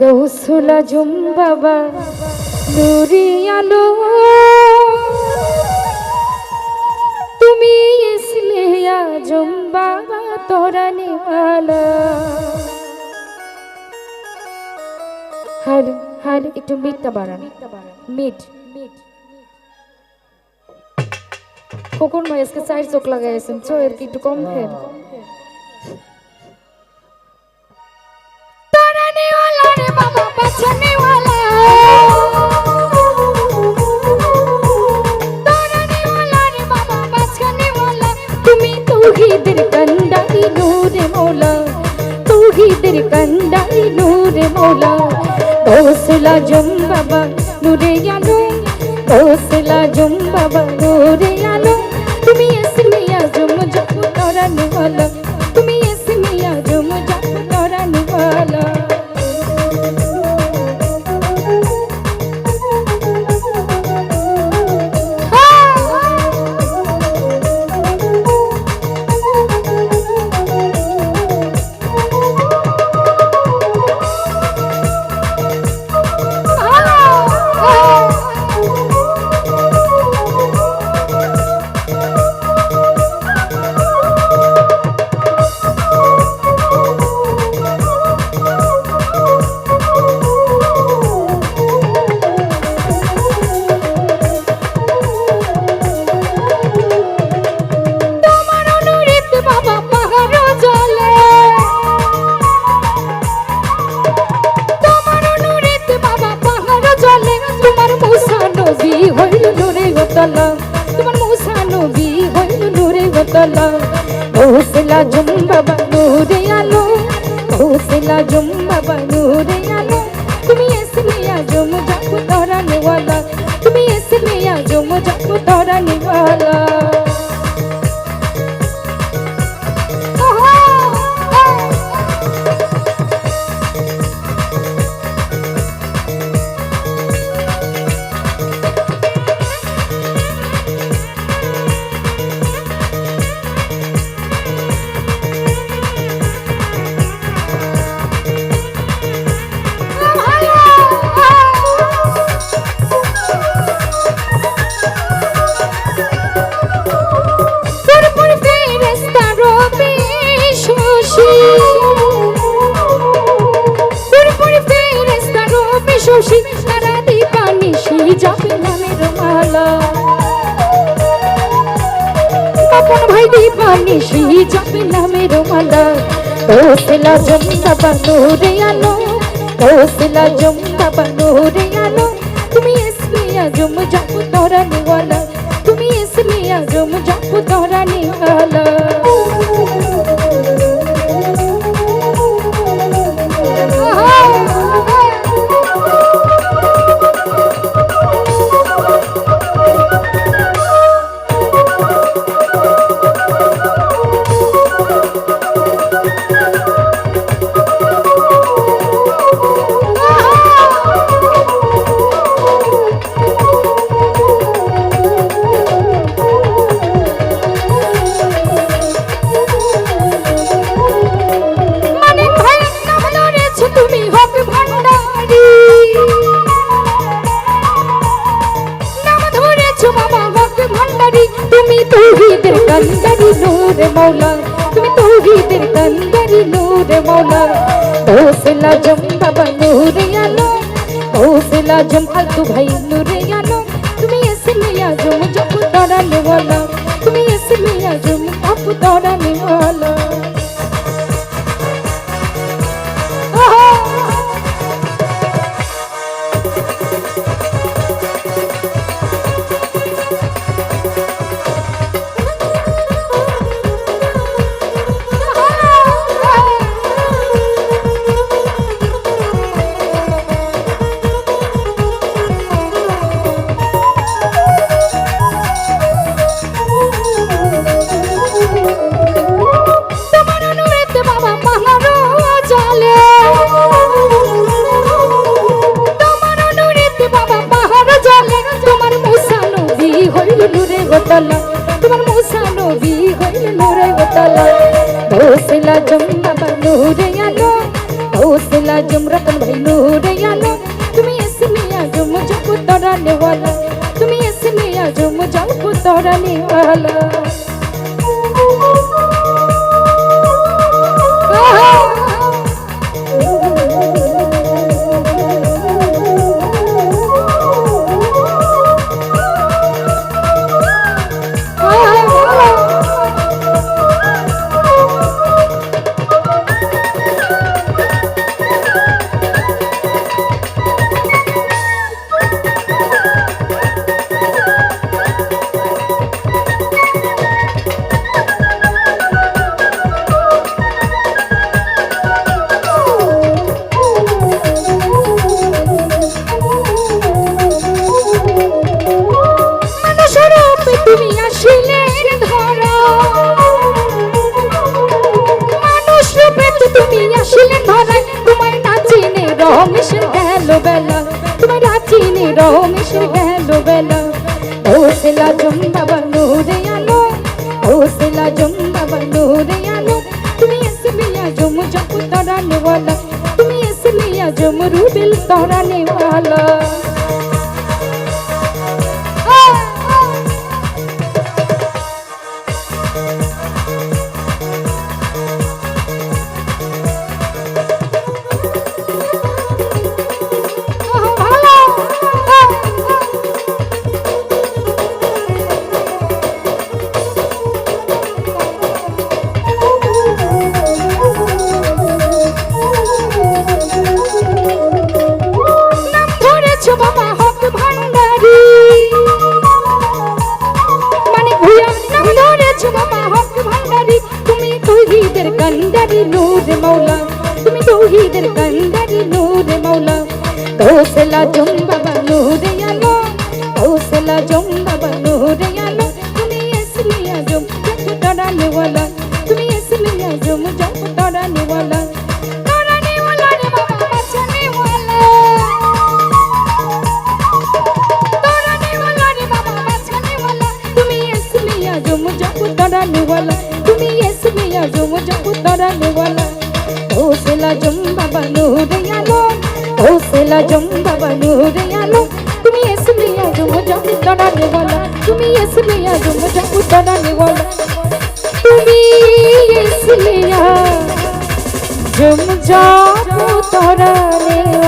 গৌসুলা zoom বাবা নুরি আলো। তুমি এসলে জুম বাবা তোরা নিমালা হার হার একটু মিটটা বাড়ান। মিট কোকন ভাই আজকে চার চোখ লাগাইছেন চোখের কি একটু কম খেয়ে তৌহিদের কন্ডারি নূরে মৌলা গৌসলা জম বাবা নূরে আলো গৌসলা জম বাবা নূরে আলো তুমি ইসমিয়া জম জপ তরানে তুমি ইসমিয়া জম জপ তরানে নূরে গতলা হৌসলা জুম বাবা নূরে আলো হৌসলা জুম বাবা নূরে দীপানি সেই যাবে নামের মালা। ওসলা জমতা বানুরে আলো ওসলা জমতা বানুরে আলো। তুমি ইসমিয়া জম জাপু তোরা নিওয়ালা তুমি ইসমিয়া জম জাপু তোরা নিওয়ালা জম বাবা নূরে আলো ওসলা জম ফালতু ভাই নূরে আলো তুমি এসমিয়া জম জপ তারা নেওয়ালা তুমি এসমিয়া জম আপ তারা নেওয়ালা चलो धोसिला जमुना बनूर यालो धोसिला जमरतन बनूर यालो तुम्हें ऐसी मिया जो मुझको तोड़ाने वाला तुम्हें ऐसी मिया जो मुझको तोड़ाने वाला ওসেলা জম্বা নূরে আলো ওসেলা জম্বা নূরে আলো তুমি এসে মিয়া জম জপ তরানে তুমি এসে মিয়া জম রুবিল তরানে কান্দারি নূর মৌলা তুমি তৌহিদের কান্দারি নূর মৌলা কৌশলা জম বাবা নূর আলো, কৌশলা জম বাবা নূর আলো। তুমি এসলি আজম জাকু তরানে ওয়ালা। তুমি এসলি আজম জাকু তরানে ওয়ালা। তুমি এস miya zum jump taran wala o sela jum baba noor yalo o sela jum baba noor yalo tumi es miya zum jump taran wala tumi es miya zum jump taran wala tumi es miya zum jump taran wala